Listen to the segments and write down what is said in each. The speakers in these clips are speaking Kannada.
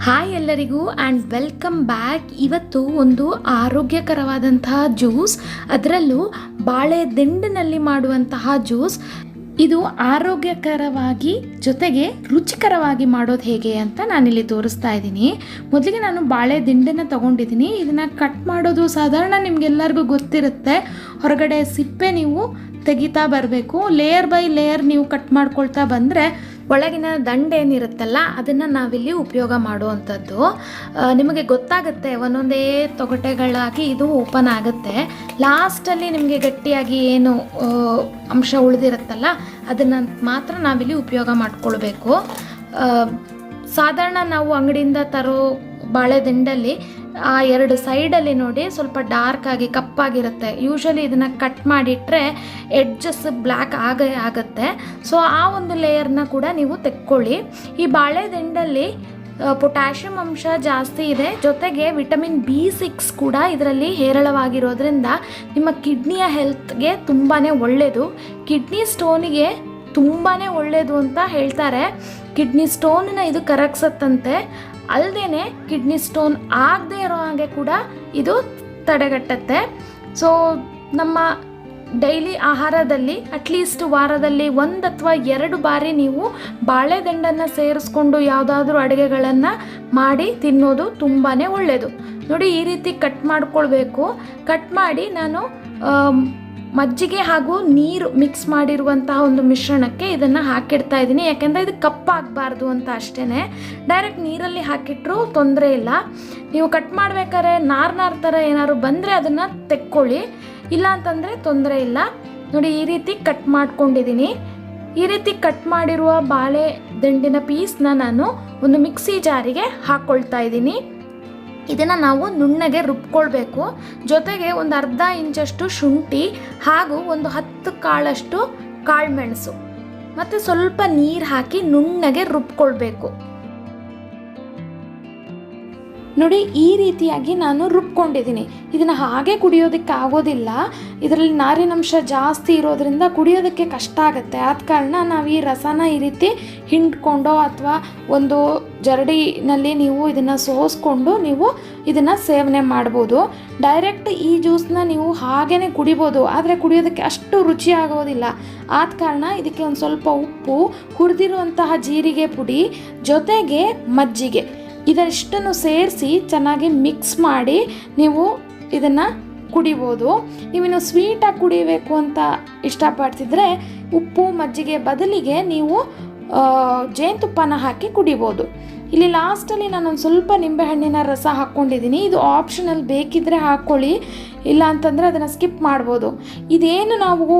ಹಾಯ್ ಎಲ್ಲರಿಗೂ ಆ್ಯಂಡ್ ವೆಲ್ಕಮ್ ಬ್ಯಾಕ್ ಇವತ್ತು ಒಂದು ಆರೋಗ್ಯಕರವಾದಂತಹ ಜ್ಯೂಸ್ ಅದರಲ್ಲೂ ಬಾಳೆ ದಿಂಡಿನಲ್ಲಿ ಮಾಡುವಂತಹ ಜ್ಯೂಸ್ ಇದು ಆರೋಗ್ಯಕರವಾಗಿ ಜೊತೆಗೆ ರುಚಿಕರವಾಗಿ ಮಾಡೋದು ಹೇಗೆ ಅಂತ ನಾನಿಲ್ಲಿ ತೋರಿಸ್ತಾ ಇದ್ದೀನಿ. ಮೊದಲಿಗೆ ನಾನು ಬಾಳೆ ದಿಂಡನ್ನು ತಗೊಂಡಿದ್ದೀನಿ. ಇದನ್ನು ಕಟ್ ಮಾಡೋದು ಸಾಧಾರಣ ನಿಮಗೆಲ್ಲರಿಗೂ ಗೊತ್ತಿರುತ್ತೆ. ಹೊರಗಡೆ ಸಿಪ್ಪೆ ನೀವು ತೆಗಿತಾ ಬರಬೇಕು. ಲೇಯರ್ ಬೈ ಲೇಯರ್ ನೀವು ಕಟ್ ಮಾಡ್ಕೊಳ್ತಾ ಬಂದರೆ ಒಳಗಿನ ದಂಡ ಏನಿರುತ್ತಲ್ಲ, ಅದನ್ನು ನಾವಿಲ್ಲಿ ಉಪಯೋಗ ಮಾಡುವಂಥದ್ದು. ನಿಮಗೆ ಗೊತ್ತಾಗುತ್ತೆ, ಒಂದೊಂದೇ ತೊಗಟೆಗಳಾಗಿ ಇದು ಓಪನ್ ಆಗುತ್ತೆ. ಲಾಸ್ಟಲ್ಲಿ ನಿಮಗೆ ಗಟ್ಟಿಯಾಗಿ ಏನು ಅಂಶ ಉಳಿದಿರುತ್ತಲ್ಲ, ಅದನ್ನು ಮಾತ್ರ ನಾವಿಲ್ಲಿ ಉಪಯೋಗ ಮಾಡಿಕೊಳ್ಬೇಕು. ಸಾಧಾರಣ ನಾವು ಅಂಗಡಿಯಿಂದ ತರೋ ಬಾಳೆ ದಿಂಡಲ್ಲಿ ಆ ಎರಡು ಸೈಡಲ್ಲಿ ನೋಡಿ ಸ್ವಲ್ಪ ಡಾರ್ಕ್ ಆಗಿ ಕಪ್ಪಾಗಿರುತ್ತೆ ಯೂಶಲಿ ಇದನ್ನು ಕಟ್ ಮಾಡಿಟ್ರೆ ಎಡ್ಜಸ್ ಬ್ಲ್ಯಾಕ್ ಆಗೇ ಆಗುತ್ತೆ. ಸೊ ಆ ಒಂದು ಲೇಯರ್ನ ಕೂಡ ನೀವು ತೆಕ್ಕೊಳ್ಳಿ. ಈ ಬಾಳೆದಿಂಡಲ್ಲಿ ಪೊಟ್ಯಾಷಿಯಂ ಅಂಶ ಜಾಸ್ತಿ ಇದೆ. ಜೊತೆಗೆ ವಿಟಮಿನ್ ಬಿ ಸಿಕ್ಸ್ ಕೂಡ ಇದರಲ್ಲಿ ಹೇರಳವಾಗಿರೋದ್ರಿಂದ ನಿಮ್ಮ ಕಿಡ್ನಿಯ ಹೆಲ್ತ್ಗೆ ತುಂಬಾ ಒಳ್ಳೆಯದು ಕಿಡ್ನಿ ಸ್ಟೋನಿಗೆ ತುಂಬಾ ಒಳ್ಳೆಯದು ಅಂತ ಹೇಳ್ತಾರೆ. ಕಿಡ್ನಿ ಸ್ಟೋನ್ನ ಇದು ಕರಗಿಸತ್ತಂತೆ. ಅಲ್ಲದೇ ಕಿಡ್ನಿ ಸ್ಟೋನ್ ಆಗದೇ ಇರೋ ಹಾಗೆ ಕೂಡ ಇದು ತಡೆಗಟ್ಟತ್ತೆ. ಸೊ ನಮ್ಮ ಡೈಲಿ ಆಹಾರದಲ್ಲಿ ಅಟ್ಲೀಸ್ಟ್ ವಾರದಲ್ಲಿ ಒಂದು ಅಥವಾ ಎರಡು ಬಾರಿ ನೀವು ಬಾಳೆದಂಡನ್ನು ಸೇರಿಸ್ಕೊಂಡು ಯಾವುದಾದ್ರೂ ಅಡುಗೆಗಳನ್ನು ಮಾಡಿ ತಿನ್ನೋದು ತುಂಬಾ ಒಳ್ಳೆಯದು ನೋಡಿ ಈ ರೀತಿ ಕಟ್ ಮಾಡ್ಕೊಳ್ಬೇಕು. ಕಟ್ ಮಾಡಿ ನಾನು ಮಜ್ಜಿಗೆ ಹಾಗೂ ನೀರು ಮಿಕ್ಸ್ ಮಾಡಿರುವಂತಹ ಒಂದು ಮಿಶ್ರಣಕ್ಕೆ ಇದನ್ನು ಹಾಕಿಡ್ತಾ ಇದ್ದೀನಿ. ಯಾಕೆಂದರೆ ಇದು ಕಪ್ಪಾಗಬಾರ್ದು ಅಂತ ಅಷ್ಟೇ ಡೈರೆಕ್ಟ್ ನೀರಲ್ಲಿ ಹಾಕಿಟ್ರೂ ತೊಂದರೆ ಇಲ್ಲ. ನೀವು ಕಟ್ ಮಾಡಬೇಕಾದ್ರೆ ನಾರ್ ನಾರ್ ಥರ ಏನಾದ್ರು ಬಂದರೆ ಅದನ್ನು ತೆಕ್ಕೊಳ್ಳಿ. ಇಲ್ಲ ಅಂತಂದರೆ ತೊಂದರೆ ಇಲ್ಲ. ನೋಡಿ, ಈ ರೀತಿ ಕಟ್ ಮಾಡ್ಕೊಂಡಿದ್ದೀನಿ. ಈ ರೀತಿ ಕಟ್ ಮಾಡಿರುವ ಬಾಳೆ ದಂಡಿನ ಪೀಸ್ನ ನಾನು ಒಂದು ಮಿಕ್ಸಿ ಜಾರಿಗೆ ಹಾಕ್ಕೊಳ್ತಾ ಇದ್ದೀನಿ. ಇದನ್ನು ನಾವು ನುಣ್ಣಗೆ ರುಬ್ಕೊಳ್ಬೇಕು. ಜೊತೆಗೆ ಒಂದು ಅರ್ಧ ಇಂಚಷ್ಟು ಶುಂಠಿ ಹಾಗೂ ಒಂದು ಹತ್ತು ಕಾಳಷ್ಟು ಕಾಳುಮೆಣಸು. ಮತ್ತು ಸ್ವಲ್ಪ ನೀರು ಹಾಕಿ ನುಣ್ಣಗೆ ರುಬ್ಕೊಳ್ಬೇಕು. ನೋಡಿ, ಈ ರೀತಿಯಾಗಿ ನಾನು ರುಬ್ಕೊಂಡಿದ್ದೀನಿ. ಇದನ್ನು ಹಾಗೆ ಕುಡಿಯೋದಕ್ಕೆ ಆಗೋದಿಲ್ಲ. ಇದರಲ್ಲಿ ನಾರಿನಂಶ ಜಾಸ್ತಿ ಇರೋದ್ರಿಂದ ಕುಡಿಯೋದಕ್ಕೆ ಕಷ್ಟ ಆಗುತ್ತೆ. ಆದ ಕಾರಣ ನಾವು ಈ ರಸನ ಈ ರೀತಿ ಹಿಂಡ್ಕೊಂಡೋ ಅಥವಾ ಒಂದು ಜರಡಿನಲ್ಲಿ ನೀವು ಇದನ್ನು ಸೋಸ್ಕೊಂಡು ನೀವು ಇದನ್ನು ಸೇವನೆ ಮಾಡ್ಬೋದು. ಡೈರೆಕ್ಟ್ ಈ ಜ್ಯೂಸ್ನ ನೀವು ಹಾಗೇ ಕುಡಿಬೋದು. ಆದರೆ ಕುಡಿಯೋದಕ್ಕೆ ಅಷ್ಟು ರುಚಿ ಆಗೋದಿಲ್ಲ. ಆದ ಕಾರಣ ಇದಕ್ಕೆ ಒಂದು ಸ್ವಲ್ಪ ಉಪ್ಪು, ಹುರಿದಿರುವಂತಹ ಜೀರಿಗೆ ಪುಡಿ, ಜೊತೆಗೆ ಮಜ್ಜಿಗೆ. ಇದಷ್ಟನ್ನು ಸೇರಿಸಿ ಚೆನ್ನಾಗಿ ಮಿಕ್ಸ್ ಮಾಡಿ ನೀವು ಇದನ್ನು ಕುಡಿಬೋದು. ನೀವಿನ್ನು ಸ್ವೀಟಾಗಿ ಕುಡಿಬೇಕು ಅಂತ ಇಷ್ಟಪಡ್ತಿದ್ರೆ ಉಪ್ಪು, ಮಜ್ಜಿಗೆ ಬದಲಿಗೆ ನೀವು ಜೇನುತುಪ್ಪನ ಹಾಕಿ ಕುಡಿಬೋದು. ಇಲ್ಲಿ ಲಾಸ್ಟಲ್ಲಿ ನಾನೊಂದು ಸ್ವಲ್ಪ ನಿಂಬೆಹಣ್ಣಿನ ರಸ ಹಾಕ್ಕೊಂಡಿದ್ದೀನಿ ಇದು ಆಪ್ಷನಲ್ ಬೇಕಿದ್ದರೆ ಹಾಕ್ಕೊಳ್ಳಿ ಇಲ್ಲ ಅಂತಂದರೆ ಅದನ್ನು ಸ್ಕಿಪ್ ಮಾಡ್ಬೋದು. ಇದೇನು ನಾವು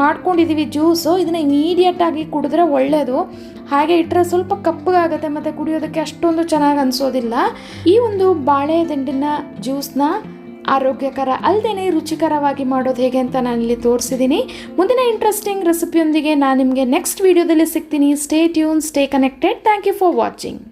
ಮಾಡ್ಕೊಂಡಿದ್ದೀವಿ ಜ್ಯೂಸು ಇದನ್ನು ಇಮಿಡಿಯೇಟಾಗಿ ಕುಡಿದ್ರೆ ಒಳ್ಳೆಯದು ಹಾಗೆ ಇಟ್ಟರೆ ಸ್ವಲ್ಪ ಕಪ್ಪಗಾಗುತ್ತೆ ಮತ್ತು ಕುಡಿಯೋದಕ್ಕೆ ಅಷ್ಟೊಂದು ಚೆನ್ನಾಗಿ ಅನಿಸೋದಿಲ್ಲ. ಈ ಒಂದು ಬಾಳೆ ದಿಂಡಿನ ಜ್ಯೂಸ್ನ ಆರೋಗ್ಯಕರ ಅಲ್ಲದೇ ರುಚಿಕರವಾಗಿ ಮಾಡೋದು ಹೇಗೆ ಅಂತ ನಾನಿಲ್ಲಿ ತೋರಿಸಿದ್ದೀನಿ. ಮುಂದಿನ ಇಂಟ್ರೆಸ್ಟಿಂಗ್ ರೆಸಿಪಿಯೊಂದಿಗೆ ನಾನು ನಿಮಗೆ ನೆಕ್ಸ್ಟ್ ವೀಡಿಯೋದಲ್ಲಿ ಸಿಗ್ತೀನಿ. Stay tune stay connected thank you for watching